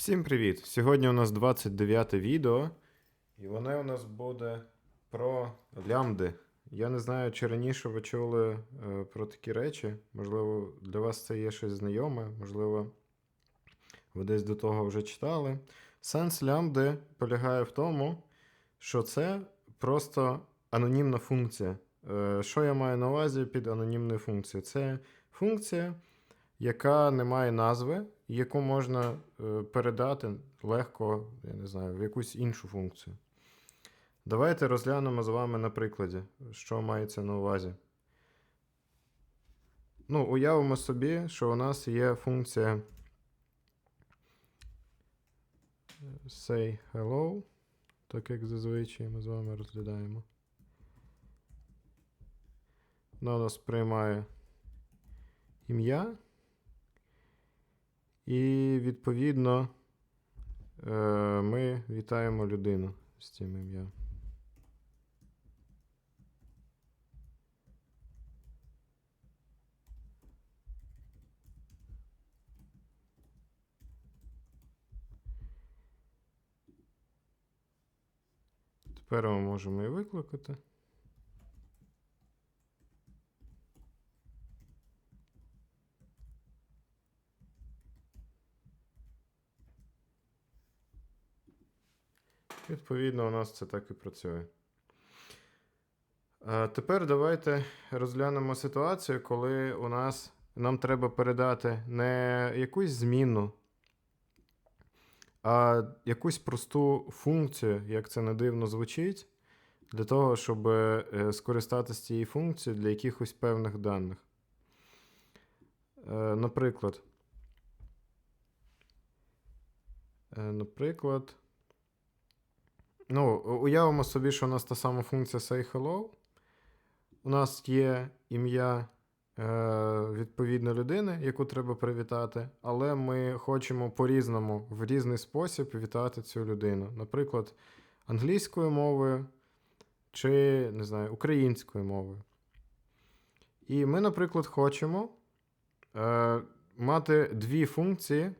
Всім привіт! Сьогодні у нас 29 відео, і воно у нас буде про лямбди. Я не знаю, чи раніше ви чули е, про такі речі. Можливо, для вас це є щось знайоме, можливо, ви десь до того вже читали. Сенс лямбди полягає в тому, що це просто анонімна функція. Е, Що я маю на увазі під анонімною функцією? Це функція, яка не має назви, яку можна е, передати легко, я не знаю, в якусь іншу функцію. Давайте розглянемо з вами на прикладі, що мається на увазі. Ну, уявимо собі, що у нас є функція е, say hello, так як зазвичай ми з вами розглядаємо. Вона у нас приймає ім'я. І відповідно е, ми вітаємо людину з цим ім'ям. Тепер ми можемо її викликати. Відповідно, у нас це так і працює. Тепер давайте розглянемо ситуацію, коли у нас нам треба передати не якусь зміну, а якусь просту функцію, як це не дивно звучить, для того, щоб е, скористатися цією функцією для якихось певних даних. Е, Наприклад, е, наприклад. Ну, уявимо собі, що у нас та сама функція say hello. У нас є ім'я е, відповідно людини, яку треба привітати, але ми хочемо по-різному, в різний спосіб вітати цю людину. Наприклад, англійською мовою чи, не знаю, українською мовою. І ми, наприклад, хочемо е, мати дві функції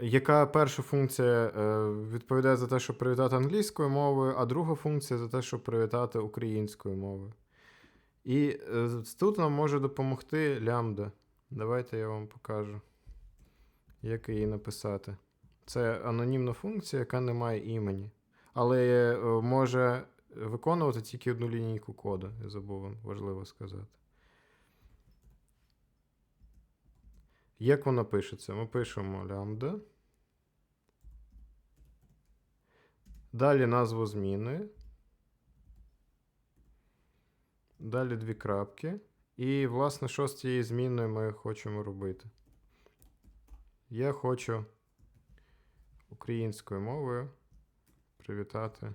яка перша функція е, відповідає за те, щоб привітати англійською мовою, а друга функція за те, щоб привітати українською мовою. І е, тут нам може допомогти лямбда. Давайте я вам покажу, як її написати. Це анонімна функція, яка не має імені. Але е, може виконувати тільки одну лінійку коду. Я забув вам важливо сказати. Як вона пишеться? Ми пишемо лямбда. Далі назву зміни. Далі дві крапки. І, власне, що з цією зміною ми хочемо робити? Я хочу українською мовою привітати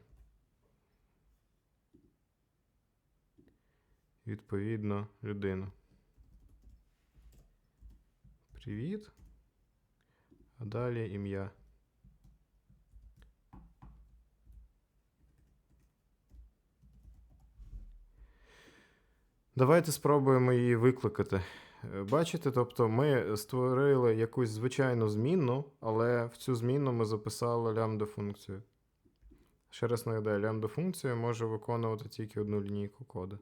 відповідно людину. Привіт. А далі ім'я. Давайте спробуємо її викликати. Е, Бачите, тобто ми створили якусь звичайну змінну, але в цю змінну ми записали лямбда функцію. Ще раз нагадаю, лямбда функція може виконувати тільки одну лінійку коду.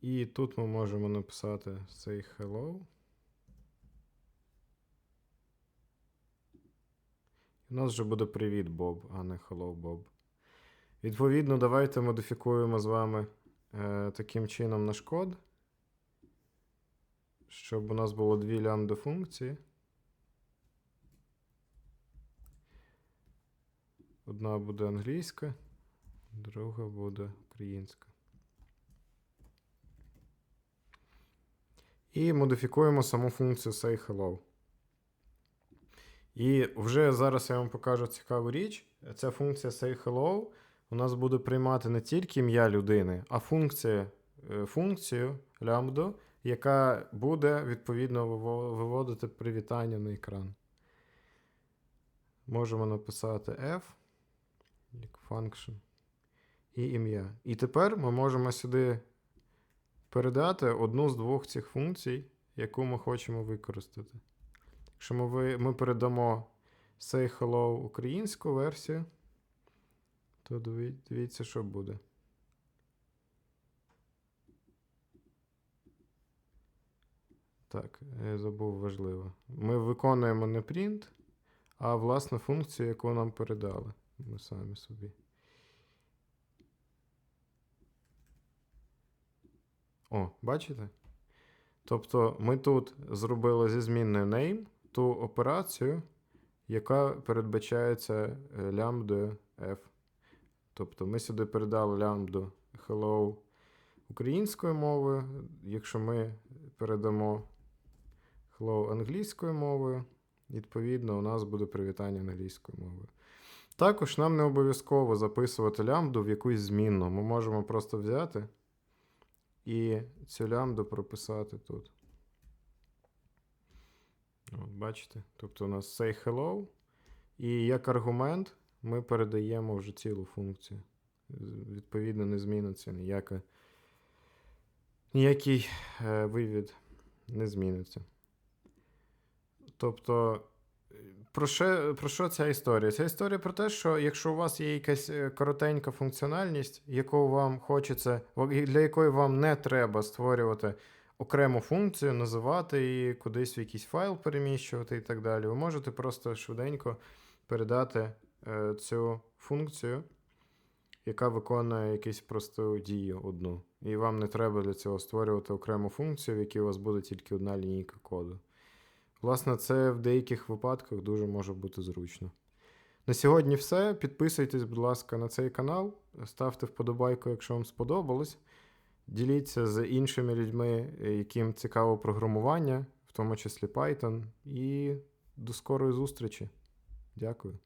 І тут ми можемо написати say hello. У нас вже буде привіт, Боб, а не hello, Боб. Відповідно, давайте модифікуємо з вами е, таким чином наш код, щоб у нас було дві лямбда функції. Одна буде англійська, друга буде українська. І модифікуємо саму функцію sayHello. І вже зараз я вам покажу цікаву річ. Ця функція sayHello у нас буде приймати не тільки ім'я людини, а функція, е, функцію лямбду, яка буде відповідно виводити привітання на екран. Можемо написати F, function, і ім'я. І тепер ми можемо сюди передати одну з двох цих функцій, яку ми хочемо використати. Якщо ми, ми передамо Say Hello українську версію, то дивіться, що буде. Так, я забув важливо. Ми виконуємо не print, а власне функцію, яку нам передали. Ми самі собі. О, бачите? Тобто ми тут зробили зі змінною name ту операцію, яка передбачається е, лямбдою f. Тобто ми сюди передали лямбду hello українською мовою. Якщо ми передамо hello англійською мовою, відповідно, у нас буде привітання англійською мовою. Також нам не обов'язково записувати лямбду в якусь змінну. Ми можемо просто взяти і цю лямбду прописати тут. От, бачите? Тобто у нас say hello. І як аргумент ми передаємо вже цілу функцію. Відповідно, не зміниться ніяка, ніякий е, вивід не зміниться. Тобто, про що, про що ця історія? Ця історія про те, що якщо у вас є якась е, коротенька функціональність, яку вам хочеться, для якої вам не треба створювати окрему функцію, називати її кудись в якийсь файл переміщувати і так далі, ви можете просто швиденько передати е, цю функцію, яка виконує якусь просту дію одну. І вам не треба для цього створювати окрему функцію, в якій у вас буде тільки одна лінійка коду. Власне, це в деяких випадках дуже може бути зручно. На сьогодні все. Підписуйтесь, будь ласка, на цей канал, ставте вподобайку, якщо вам сподобалось. Діліться з іншими людьми, е, яким цікаво програмування, в тому числі Python. І до скорої зустрічі. Дякую.